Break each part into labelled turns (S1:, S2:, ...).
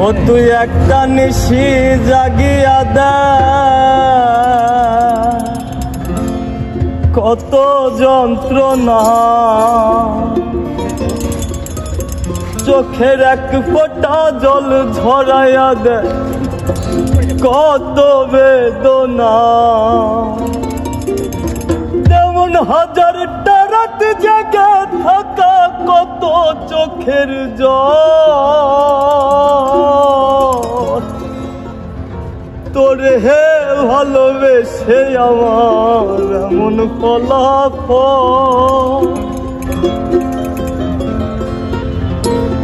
S1: ও তুই একটা নিশি জাগিয়া দে। কত যন্ত্রণা। চোখের এক ফোঁটা জল ঝরাইয়া দে। কত বেদনা। যেমন হাজারটা রাত জেগে থাকা কত চোখের জল। তোরে হে ভালোবেসে আমার এমন ফলাফল।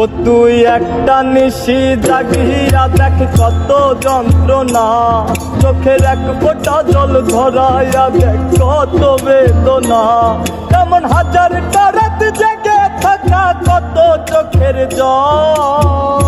S1: ও তুই একটা নিশি জাগিয়া দেখ কত যন্ত্রণা। চোখের এক ফোঁটা জল ধরাইয়া দেখ কত বেদনা। তেমন হাজার রাত জেগে থাকা কত চোখের জল।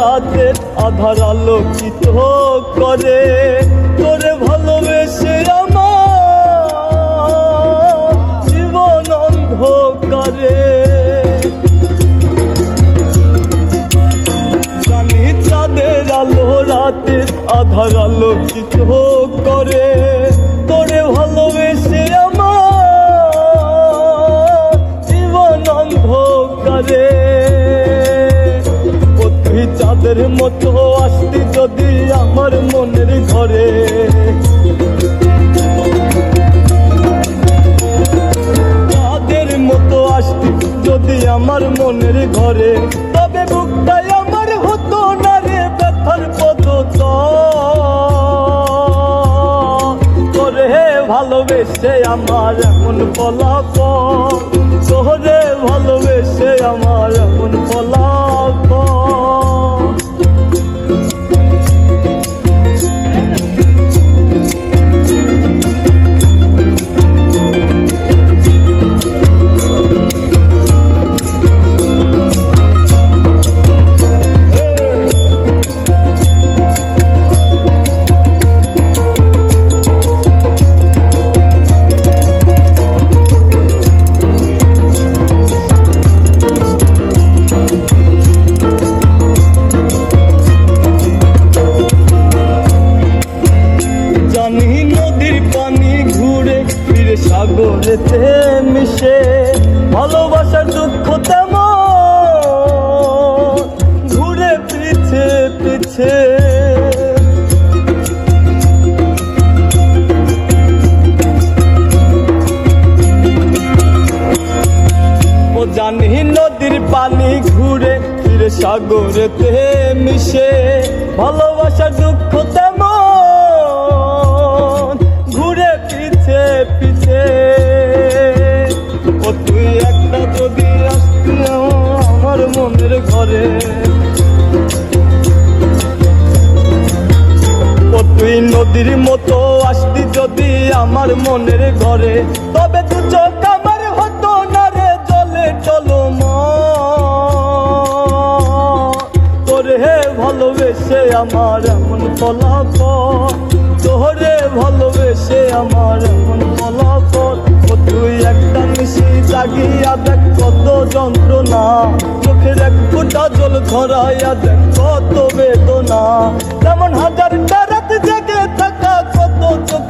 S1: রাতের আধার আলোকিত করে, তোরে ভালোবেসে আমার জীবন অন্ধকারে। জানি চাঁদের আলো রাতের আধার আলোকিত করে। চাঁদের মতো আসতি যদি আমার মনের ঘরে। চাঁদের মতো আসতি যদি আমার মনের ঘরে, তবে বুকটাই আমার হতো না রে ব্যথার পদ তোরে ভালোবেসে আমার এমন ফলাফল তোরে ভালোবেসে আমার এমন ফলাফল। সাগরেতে মিশে, ভালোবাসার দুঃখ তেমন। ঘুরে পিছে পিছে। ও জানি নদীর পানি ঘুরে ফিরে সাগরেতে মিশে, ভালোবাসার দুঃখ তেমন। যদি আমার মনের ঘরে, তবে দু চোখ আমার হতো না রে, জলে চলো তোরে ভালোবেসে আমার এমন ফলাফল, তোরে ভালোবেসে আমার এমন ফলাফল। তুই একটা মিশি জাগিয়া দেখ কত যন্ত্রণা, চোখের এক ফোঁটা জল ধরাইয়া দেখ কত বেদনা। তেমন হাজার রাত জেগে থাকা কত জল